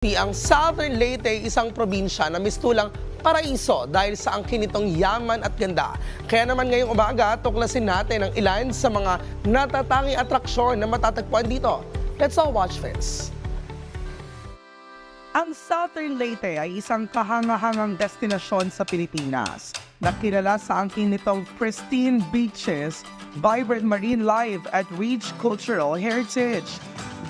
Ang Southern Leyte, isang probinsya na mistulang paraiso dahil sa angkin nitong yaman at ganda. Kaya naman ngayong umaga, tuklasin natin ang ilan sa mga natatanging atraksyon na matatagpuan dito. Let's all watch this. Ang Southern Leyte ay isang kahangahangang destinasyon sa Pilipinas na kilala sa angkin nitong pristine beaches, vibrant marine life at rich cultural heritage.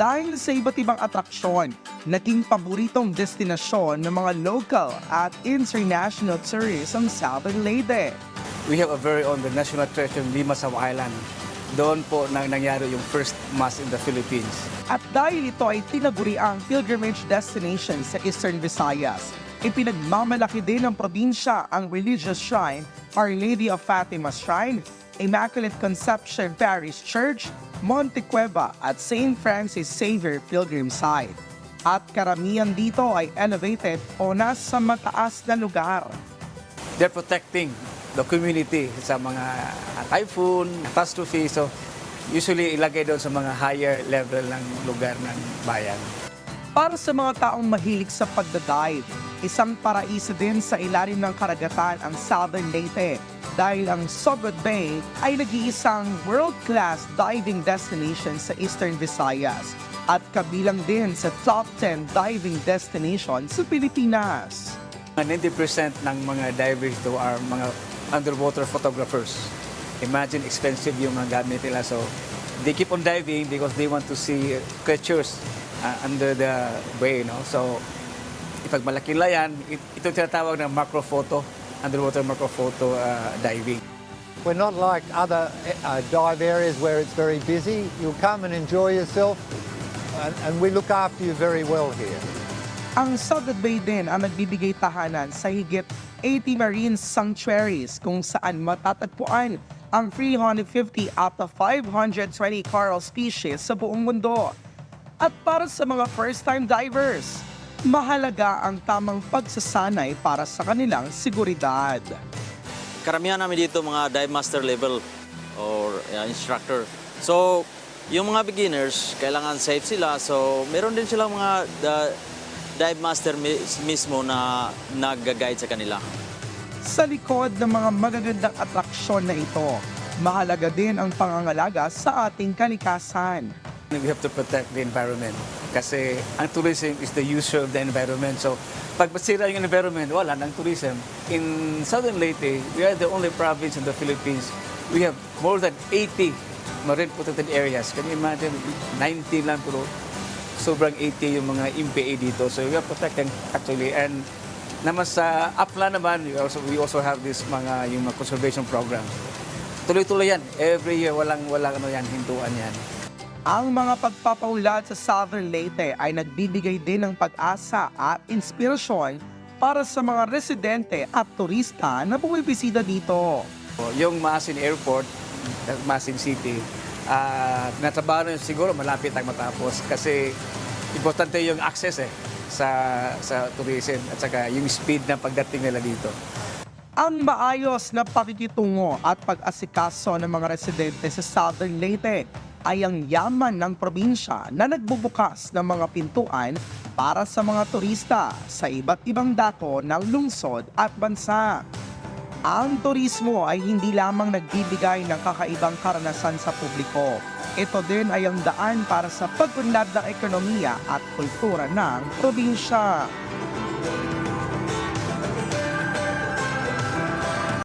Dahil sa iba't ibang atraksyon, naging paboritong destinasyon ng mga local at international tourists ang Southern Leyte. We have a very own the national treasure Limasaw Island. Doon po nang nangyari yung first mass in the Philippines. At dahil ito ay tinaguri ang pilgrimage destination sa Eastern Visayas, ipinagmamalaki din ng probinsya ang religious shrine Our Lady of Fatima Shrine, Immaculate Conception Parish Church, Monte Cueva at St. Francis Xavier Pilgrim Site. At karamihan dito ay elevated o nasa mataas na lugar. They're protecting the community sa mga typhoon, catastrophe. So usually ilagay doon sa mga higher level ng lugar ng bayan. Para sa mga taong mahilig sa pagdadive, isang paraiso din sa ilalim ng karagatan ang Southern Leyte dahil ang Sogot Bay ay nag-iisang world-class diving destination sa Eastern Visayas at kabilang din sa top 10 diving destination sa Pilipinas. Mga 90% ng mga divers do are mga underwater photographers. Imagine expensive yung mga gamit nila. So they keep on diving because they want to see creatures uh, under the way. No? So ipag malaki nila yan, it- ito tinatawag na macro photo, underwater macro photo uh, diving. We're not like other uh, dive areas where it's very busy. You'll come and enjoy yourself, and, and we look after you very well here. Ang Sogot Bay din ang nagbibigay tahanan sa higit 80 marine sanctuaries kung saan matatagpuan ang 350 out of 520 coral species sa buong mundo. At para sa mga first-time divers, mahalaga ang tamang pagsasanay para sa kanilang seguridad. karamihan namin dito mga dive master level or uh, instructor. So, yung mga beginners, kailangan safe sila. So, meron din silang mga uh, dive master mi- mismo na nag-guide sa kanila. Sa likod ng mga magagandang atraksyon na ito, mahalaga din ang pangangalaga sa ating kalikasan. We have to protect the environment kasi ang tourism is the user of the environment. So, pag masira yung environment, wala nang tourism. In Southern Leyte, we are the only province in the Philippines. We have more than 80 marine protected areas. Can you imagine? 90 lang pero sobrang 80 yung mga MPA dito. So, we are protecting actually. And naman sa upland naman, we also, we also have this mga, yung mga conservation program. Tuloy-tuloy yan. Every year, walang, walang ano yan, hintuan yan. Ang mga pagpapaulad sa Southern Leyte ay nagbibigay din ng pag-asa at inspirasyon para sa mga residente at turista na bumibisita dito. Yung Masin Airport, Masin City, ah natrabaho na yun siguro malapit ang matapos kasi importante yung access eh sa sa tourism at saka yung speed ng pagdating nila dito. Ang maayos na pakikitungo at pag-asikaso ng mga residente sa Southern Leyte ay ang yaman ng probinsya na nagbubukas ng mga pintuan para sa mga turista sa iba't ibang dako ng lungsod at bansa. Ang turismo ay hindi lamang nagbibigay ng kakaibang karanasan sa publiko. Ito din ay ang daan para sa pag ng ekonomiya at kultura ng probinsya.